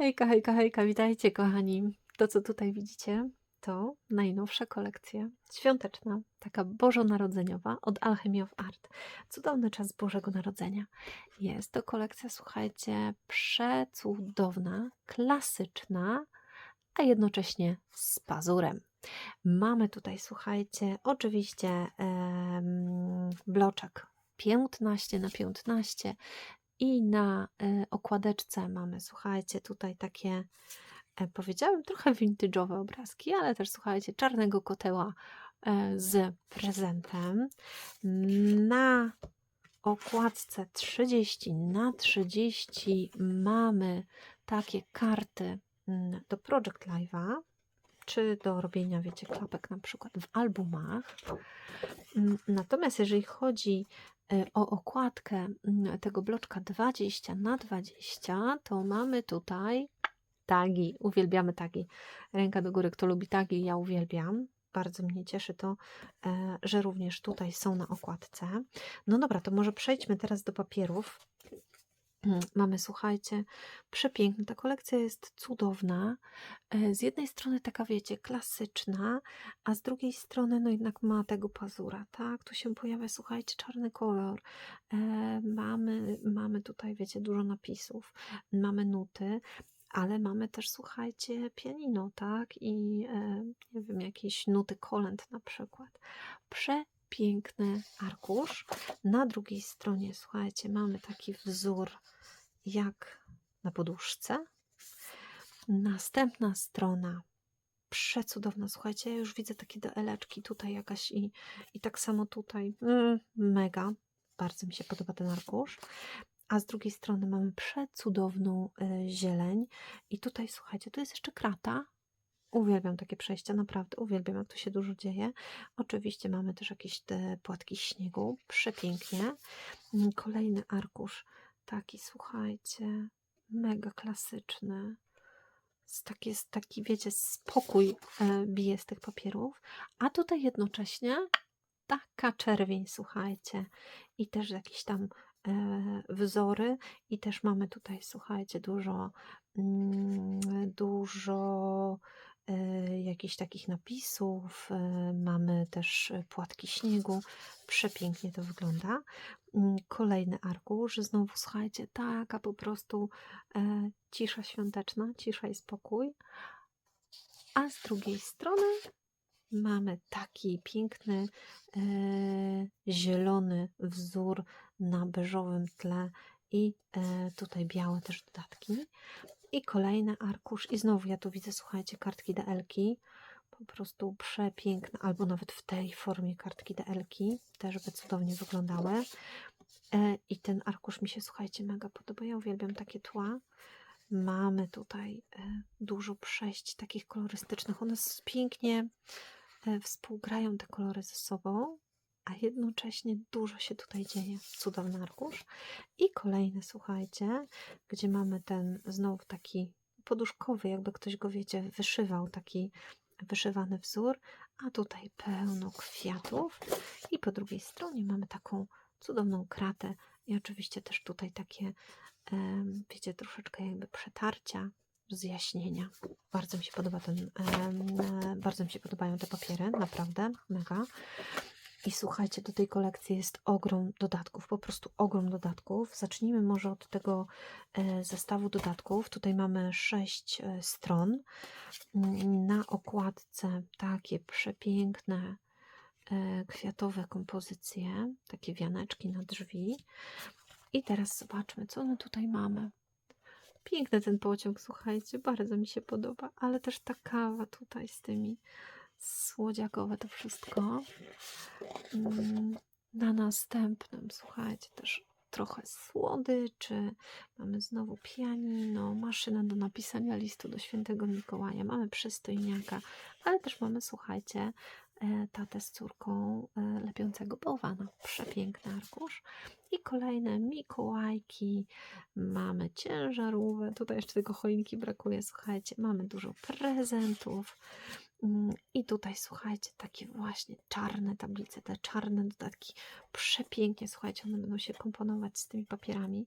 Hejka, hejka, hejka, witajcie kochani. To, co tutaj widzicie, to najnowsza kolekcja świąteczna, taka bożonarodzeniowa od Alchemy of Art. Cudowny czas Bożego Narodzenia. Jest to kolekcja, słuchajcie, przecudowna, klasyczna, a jednocześnie z pazurem. Mamy tutaj, słuchajcie, oczywiście em, bloczek 15 na 15 i na e, okładeczce mamy, słuchajcie, tutaj takie, e, powiedziałem, trochę vintage'owe obrazki, ale też, słuchajcie, czarnego koteła e, z prezentem. Na okładce 30 na 30 mamy takie karty mm, do Project Live'a, czy do robienia, wiecie, klapek na przykład w albumach. Natomiast jeżeli chodzi o okładkę mm, tego bloczka 20 na 20, to mamy tutaj tagi. Uwielbiamy tagi. Ręka do góry, kto lubi tagi, ja uwielbiam. Bardzo mnie cieszy to, e, że również tutaj są na okładce. No dobra, to może przejdźmy teraz do papierów. Mm, Mamy, słuchajcie, przepiękna. Ta kolekcja jest cudowna. E, Z jednej strony taka, wiecie, klasyczna, a z drugiej strony, no jednak ma tego pazura, tak? Tu się pojawia, słuchajcie, czarny kolor. E, Mamy, mamy tutaj, wiecie, dużo napisów, mamy nuty, ale mamy też, słuchajcie, pianino, tak? I e, nie wiem, jakieś nuty kolęd na przykład. Przepiękny arkusz. Na drugiej stronie, słuchajcie, mamy taki wzór jak na poduszce. Następna strona przecudowna. Słuchajcie, ja już widzę takie DL-eczki tutaj jakaś i, i tak samo tutaj. Mm, mega. Bardzo mi się podoba ten arkusz. A z drugiej strony mamy przecudowną y, zieleń. I tutaj, słuchajcie, tu jest jeszcze krata. Uwielbiam takie przejścia, naprawdę uwielbiam, jak tu się dużo dzieje. Oczywiście mamy też jakieś te płatki śniegu. Przepięknie. Mm, Kolejny arkusz. Taki, słuchajcie, mega klasyczny. Taki, taki, wiecie, spokój e, bije z tych papierów. A tutaj jednocześnie taka czerwień, słuchajcie. I też jakieś tam e, wzory. I też mamy tutaj, słuchajcie, dużo, mm, dużo jakichś takich napisów. E, mamy też e, płatki śniegu. Przepięknie to wygląda. Mm, Kolejny arkusz, znowu słuchajcie, taka po prostu e, cisza świąteczna, cisza i spokój. A z drugiej strony mamy taki piękny e, zielony wzór na beżowym tle i e, tutaj białe też dodatki. I kolejny arkusz i znowu ja tu widzę, słuchajcie, kartki DL-ki. Po prostu przepiękne, albo nawet w tej formie kartki DL-ki też by cudownie wyglądały. E, I ten arkusz mi się, słuchajcie, mega podoba. Ja uwielbiam takie tła. Mamy tutaj e, dużo przejść takich kolorystycznych. One pięknie e, współgrają te kolory ze sobą, a jednocześnie dużo się tutaj dzieje. Cudowny arkusz. I kolejny, słuchajcie, gdzie mamy ten znowu taki poduszkowy, jakby ktoś go, wiecie, wyszywał, taki wyszywany wzór, a tutaj pełno kwiatów. I po drugiej stronie mamy taką cudowną kratę i oczywiście też tutaj takie, wiecie, troszeczkę jakby przetarcia, rozjaśnienia. Bardzo mi się podoba ten, bardzo mi się podobają te papiery, naprawdę, mega. I słuchajcie, do tej kolekcji jest ogrom dodatków, po prostu ogrom dodatków. Zacznijmy może od tego e, zestawu dodatków. Tutaj mamy sześć e, stron. Mm, Na okładce takie przepiękne e, kwiatowe kompozycje, takie wianeczki na drzwi. I teraz zobaczmy, co my tutaj mamy. Piękny ten pociąg, słuchajcie, bardzo mi się podoba, ale też ta kawa tutaj z tymi słodziakowe to wszystko. Mm, Na następnym, słuchajcie, też trochę słodyczy. Mamy znowu pianino, maszynę do napisania listu do świętego Mikołaja. Mamy przystojniaka, ale też mamy, słuchajcie, e, tatę z córką e, lepiącego bałwana. Przepiękny arkusz. I kolejne Mikołajki. Mamy ciężarówkę. Tutaj jeszcze tylko choinki brakuje, słuchajcie. Mamy dużo prezentów. Mm, I tutaj, słuchajcie, takie właśnie czarne tablice, te czarne dodatki. Przepięknie, słuchajcie, one będą się komponować z tymi papierami.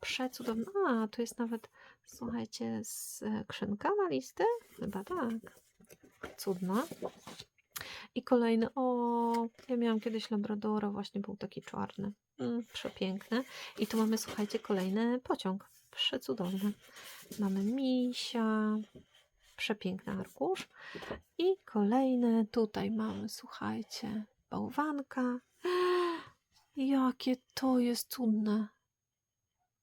Przecudowne. A, tu jest nawet, słuchajcie, skrzynka na listy? Chyba tak. Cudna. I kolejny, o, ja miałam kiedyś Labradora, właśnie był taki czarny. Mm, przepiękny. I tu mamy, słuchajcie, kolejny pociąg. Przecudowny. Mamy misia, przepiękny arkusz. I kolejne, tutaj mamy, słuchajcie, bałwanka. Jakie to jest cudne.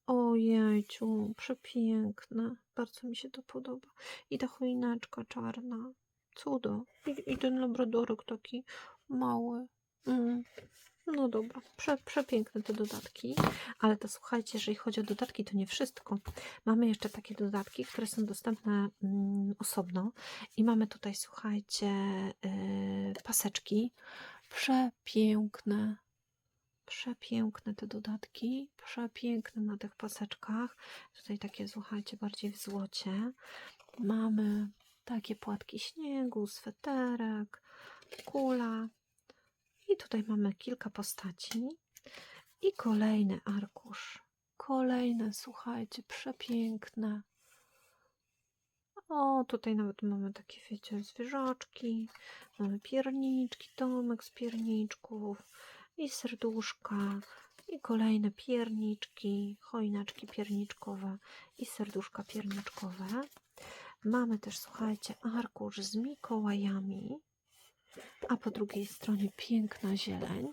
Ojejciu, przepiękne. Bardzo mi się to podoba. I ta choineczka czarna. Cudo. I, i ten labradorek taki mały. Mm. No dobra, Prze, przepiękne te dodatki. Ale to słuchajcie, jeżeli chodzi o dodatki, to nie wszystko. Mamy jeszcze takie dodatki, które są dostępne mm, osobno. I mamy tutaj, słuchajcie, yy, paseczki. Przepiękne. Przepiękne te dodatki. Przepiękne na tych paseczkach. Tutaj takie, słuchajcie, bardziej w złocie. Mamy takie płatki śniegu, sweterek, kula. I tutaj mamy kilka postaci. I kolejny arkusz. Kolejne, słuchajcie, przepiękne. O, tutaj nawet mamy takie, wiecie, zwierzaczki. Mamy pierniczki, domek z pierniczków i serduszka. I kolejne pierniczki, choinaczki pierniczkowe i serduszka pierniczkowe. Mamy też, słuchajcie, arkusz z Mikołajami, a po drugiej stronie piękna zieleń.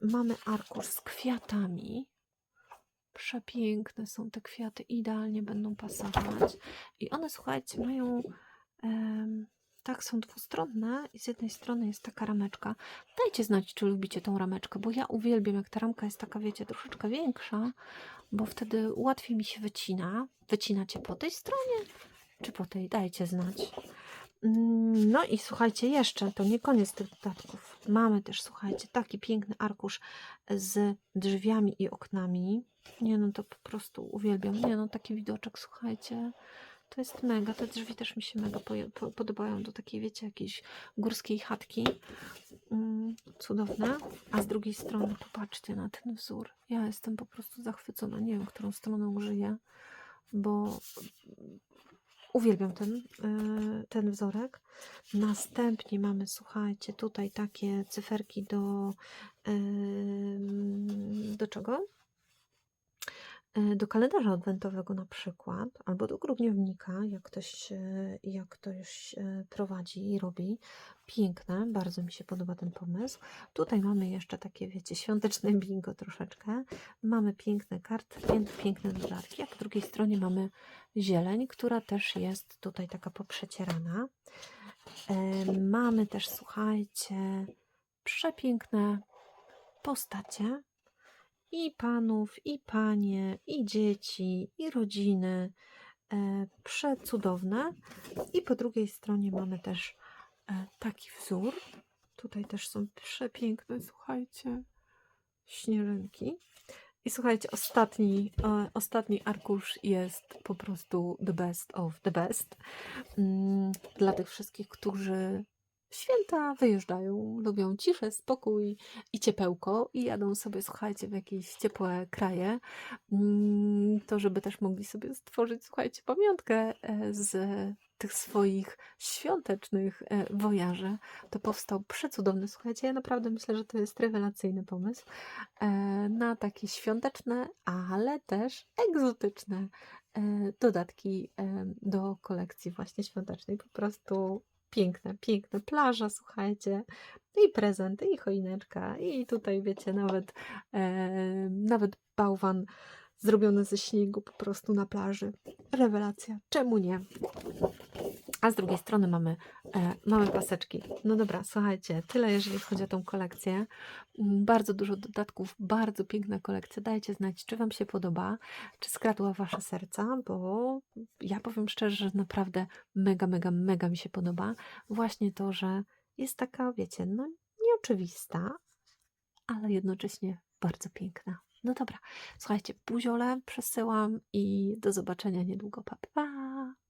Mamy arkusz z kwiatami. Przepiękne są te kwiaty, idealnie będą pasować. I one, słuchajcie, mają. tak, są dwustronne i z jednej strony jest taka rameczka. Dajcie znać, czy lubicie tą rameczkę, bo ja uwielbiam, jak ta ramka jest taka, wiecie, troszeczkę większa, bo wtedy łatwiej mi się wycina. Wycinacie po tej stronie, czy po tej? Dajcie znać. Mm, No i słuchajcie, jeszcze to nie koniec tych dodatków. Mamy też, słuchajcie, taki piękny arkusz z drzwiami i oknami. Nie no, to po prostu uwielbiam. Nie no, taki widoczek, słuchajcie. To jest mega. Te drzwi też mi się mega podobają do takiej, wiecie, jakiejś górskiej chatki. Mm, cudowne. A z drugiej strony popatrzcie na ten wzór. Ja jestem po prostu zachwycona. Nie wiem, którą stroną użyję, bo uwielbiam ten, y, ten wzorek. Następnie mamy, słuchajcie, tutaj takie cyferki do do czego? Y, Do kalendarza adwentowego na przykład, albo do grudniownika, jak ktoś, jak ktoś prowadzi i robi. Piękne, bardzo mi się podoba ten pomysł. Tutaj mamy jeszcze takie, wiecie, świąteczne bingo troszeczkę. Mamy piękne karty, pię- piękne dodatki, a po drugiej stronie mamy zieleń, która też jest tutaj taka poprzecierana. E, Mamy też, słuchajcie, przepiękne postacie i panów, i panie, i dzieci, i rodziny. E, Przecudowne. I po drugiej stronie mamy też e, taki wzór. Tutaj też są przepiękne, słuchajcie, śnieżynki. I słuchajcie, ostatni, e, ostatni arkusz jest po prostu the best of the best. Mm, Dla tych wszystkich, którzy święta wyjeżdżają, lubią ciszę, spokój i ciepełko i jadą sobie, słuchajcie, w jakieś ciepłe kraje, mm, to żeby też mogli sobie stworzyć, słuchajcie, pamiątkę e, z tych swoich świątecznych e, wojaży. To powstał przecudowny, słuchajcie, ja naprawdę myślę, że to jest rewelacyjny pomysł e, na takie świąteczne, ale też egzotyczne dodatki do kolekcji właśnie świątecznej. Po prostu piękne, piękne plaża, słuchajcie, i prezenty, i choineczka, i tutaj wiecie, nawet, e, nawet bałwan zrobiony ze śniegu po prostu na plaży. Rewelacja, czemu nie? A z drugiej strony mamy, e, mamy paseczki. No dobra, słuchajcie, tyle jeżeli chodzi o tą kolekcję. Mm, Bardzo dużo dodatków, bardzo piękna kolekcja. Dajcie znać, czy Wam się podoba, czy skradła Wasze serca, bo ja powiem szczerze, że naprawdę mega, mega, mega mi się podoba. Właśnie to, że jest taka, wiecie, no nieoczywista, ale jednocześnie bardzo piękna. No dobra, słuchajcie, buziole przesyłam i do zobaczenia niedługo. Pa, pa.